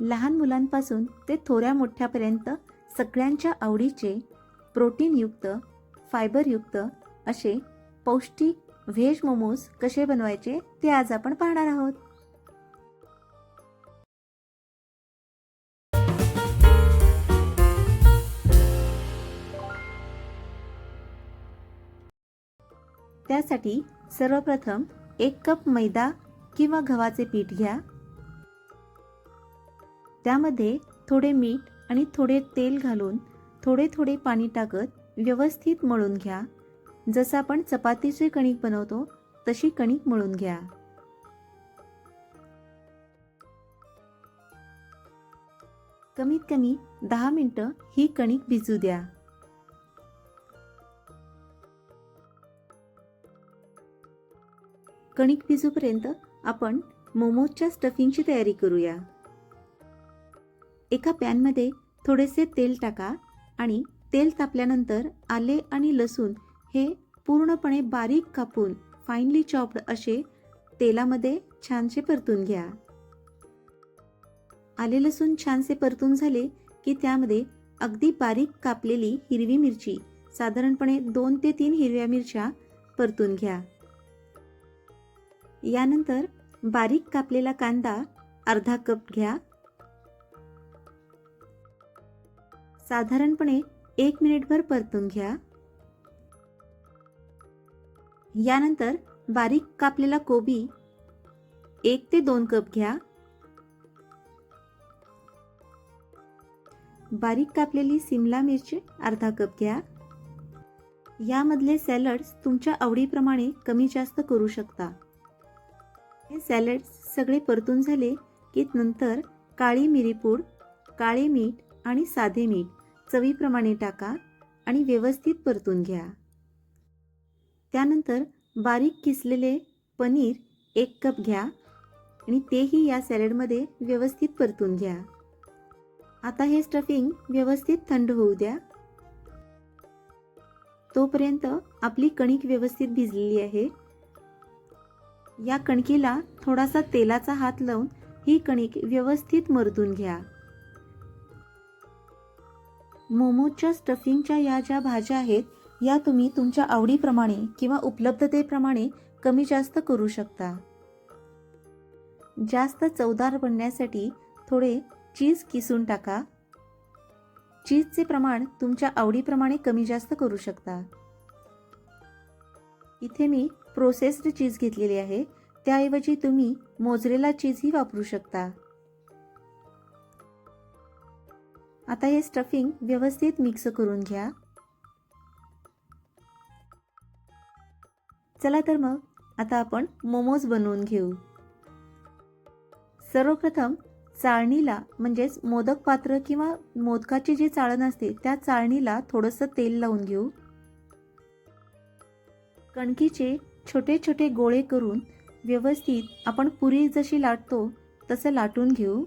लहान मुलांपासून ते थोड्या मोठ्यापर्यंत सगळ्यांच्या आवडीचे प्रोटीनयुक्त फायबरयुक्त असे पौष्टिक व्हेज मोमोज कसे बनवायचे ते आज आपण पाहणार आहोत. त्यासाठी सर्वप्रथम एक कप मैदा किंवा गव्हाचे पीठ घ्या. त्यामध्ये थोडे मीठ आणि थोडे तेल घालून थोडे थोडे पाणी टाकत व्यवस्थित मळून घ्या. जसं आपण चपातीचे कणिक बनवतो तशी कणिक मळून घ्या. कमीत कमी दहा मिनटं ही कणिक भिजू द्या. कणिक भिजूपर्यंत आपण मोमोजच्या स्टफिंगची तयारी करूया. एका पॅनमध्ये थोडेसे तेल टाका आणि तेल तापल्यानंतर आले आणि लसूण हे पूर्णपणे बारीक कापून फाईनली चॉप्ड असे तेलामध्ये छानसे परतून घ्या. आले लसूण छानसे परतून झाले की त्यामध्ये अगदी बारीक कापलेली हिरवी मिरची साधारणपणे दोन ते तीन हिरव्या मिरच्या परतून घ्या. यानंतर बारीक कापलेला कांदा अर्धा कप घ्या साधारणपणे एक मिनिटभर परतून घ्या. यानंतर बारीक कापलेला कोबी एक ते दोन कप घ्या. बारीक कापलेली सिमला मिरची अर्धा कप घ्या. यामधले सॅलड्स तुमच्या आवडीप्रमाणे कमी जास्त करू शकता. हे सॅलड्स सगळे परतून झाले की नंतर काळी मिरीपूड काळे मीठ आणि साधे मीठ. चवीप्रमाणे टाका आणि व्यवस्थित परतून घ्या. त्यानंतर बारीक किसलेले पनीर एक कप घ्या आणि तेही या सॅलडमध्ये व्यवस्थित परतून घ्या. आता हे स्टफिंग व्यवस्थित थंड होऊ द्या. तोपर्यंत आपली कणिक व्यवस्थित भिजलेली आहे. या कणकीला थोडासा तेलाचा हात लावून ही कणिक व्यवस्थित मरतून घ्या. मोमोजच्या स्टफिंगच्या या ज्या भाज्या आहेत या तुम्ही तुमच्या आवडीप्रमाणे किंवा उपलब्धतेप्रमाणे कमी जास्त करू शकता. जास्त चवदार बनण्यासाठी थोडे चीज किसून टाका. चीजचे प्रमाण तुमच्या आवडीप्रमाणे कमी जास्त करू शकता. इथे मी प्रोसेस्ड चीज घेतलेली आहे. त्याऐवजी तुम्ही मोजरेला चीजही वापरू शकता. आता हे स्टफिंग व्यवस्थित मिक्स करून घ्या. चला तर मग आता आपण मोमोज बनवून घेऊ. सर्वप्रथम चाळणीला म्हणजेच मोदक पात्र किंवा मोदकाची जी चाळण असते त्या चाळणीला थोडंसं तेल लावून घेऊ. कणकीचे छोटे छोटे गोळे करून व्यवस्थित आपण पुरी जशी लाटतो तसं लाटून घेऊ.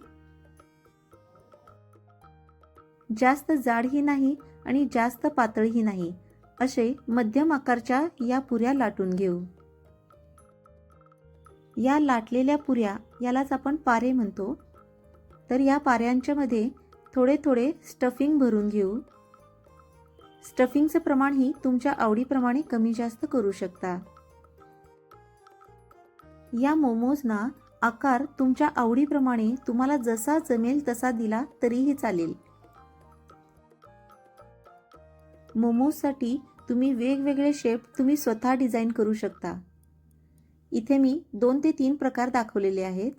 जास्त जाडही नाही आणि जास्त पातळही नाही. असे मध्यम आकारच्या या पुऱ्या लाटून घेऊ. या लाटलेल्या पुऱ्या यालाच आपण पारे म्हणतो. तर या पाऱ्यांच्या मध्ये थोडे थोडे स्टफिंग भरून घेऊ. स्टफिंगचं प्रमाणही तुमच्या आवडीप्रमाणे कमी जास्त करू शकता. या मोमोजना आकार तुमच्या आवडीप्रमाणे तुम्हाला जसा जमेल तसा दिला तरीही चालेल. मोमोजसाठी तुम्ही वेगवेगळे शेप तुम्ही स्वतः डिझाईन करू शकता. इथे मी दोन ते तीन प्रकार दाखवलेले आहेत.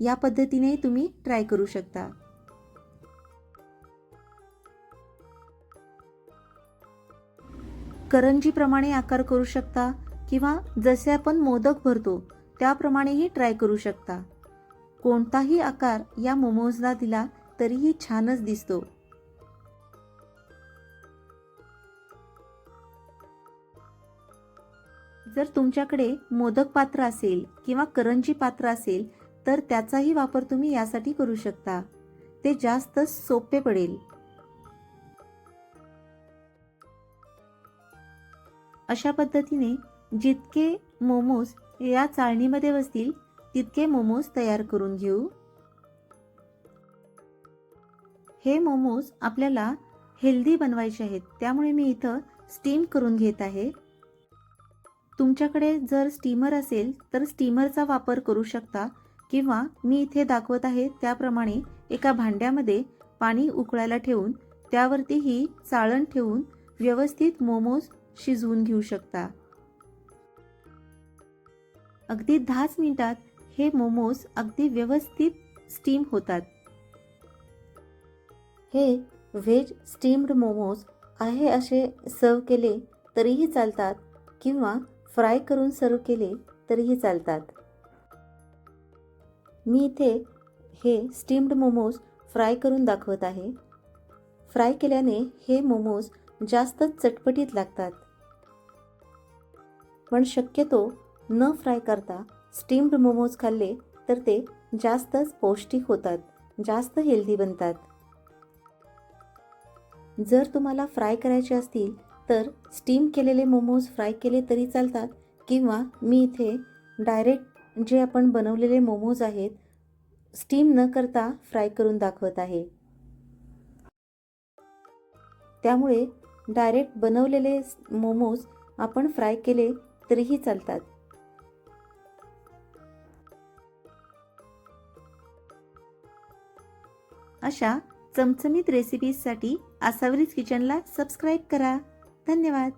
या पद्धतीने तुम्ही ट्राय करू शकता. करंजीप्रमाणे आकार करू शकता किंवा जसे आपण मोदक भरतो त्याप्रमाणेही ट्राय करू शकता. कोणताही आकार या मोमोजला दिला तरीही छानच दिसतो. जर तुमच्याकडे मोदक पात्र असेल किंवा करंजी पात्र असेल तर त्याचाही वापर तुम्ही यासाठी करू शकता. ते जास्त सोपे पडेल. अशा पद्धतीने जितके मोमोज या चाळणीमध्ये बसतील तितके मोमोज तयार करून घेऊ. हे मोमोज आपल्याला हेल्दी बनवायचे आहेत त्यामुळे मी इथं स्टीम करून घेत आहे. तुमच्याकडे जर स्टीमर असेल तर स्टीमरचा वापर करू शकता किंवा मी इथे दाखवत आहे त्याप्रमाणे एका भांड्यामध्ये पाणी उकळायला ठेवून त्यावरती ही चाळण ठेवून व्यवस्थित मोमोज शिजवून घेऊ शकता. अगदी दहाच मिनिटात हे मोमोज अगदी व्यवस्थित स्टीम होतात. हे व्हेज स्टीम्ड मोमोज आहे असे सर्व केले तरीही चालतात किंवा फ्राय करून सर्व केले तरीही चालतात. मी इथे हे स्टीम्ड मोमोज फ्राय करून दाखवत आहे. फ्राय केल्याने हे मोमोज जास्तच चटपटीत लागतात. पण शक्यतो न फ्राय करता स्टीम्ड मोमोज खाल्ले तर ते जास्तच पौष्टिक होतात जास्त हेल्दी बनतात. जर तुम्हाला फ्राय करायचे असतील तर स्टीम केलेले मोमोज फ्राय केले तरी चालतात किंवा मी इथे डायरेक्ट जे आपण बनवलेले मोमोज आहेत स्टीम न करता फ्राय करून दाखवत आहे. त्यामुळे डायरेक्ट बनवलेले मोमोज आपण फ्राय केले तरीही चालतात. अशा चमचमीत रेसिपीजसाठी आसावरीज किचनला सबस्क्राईब करा. なんでは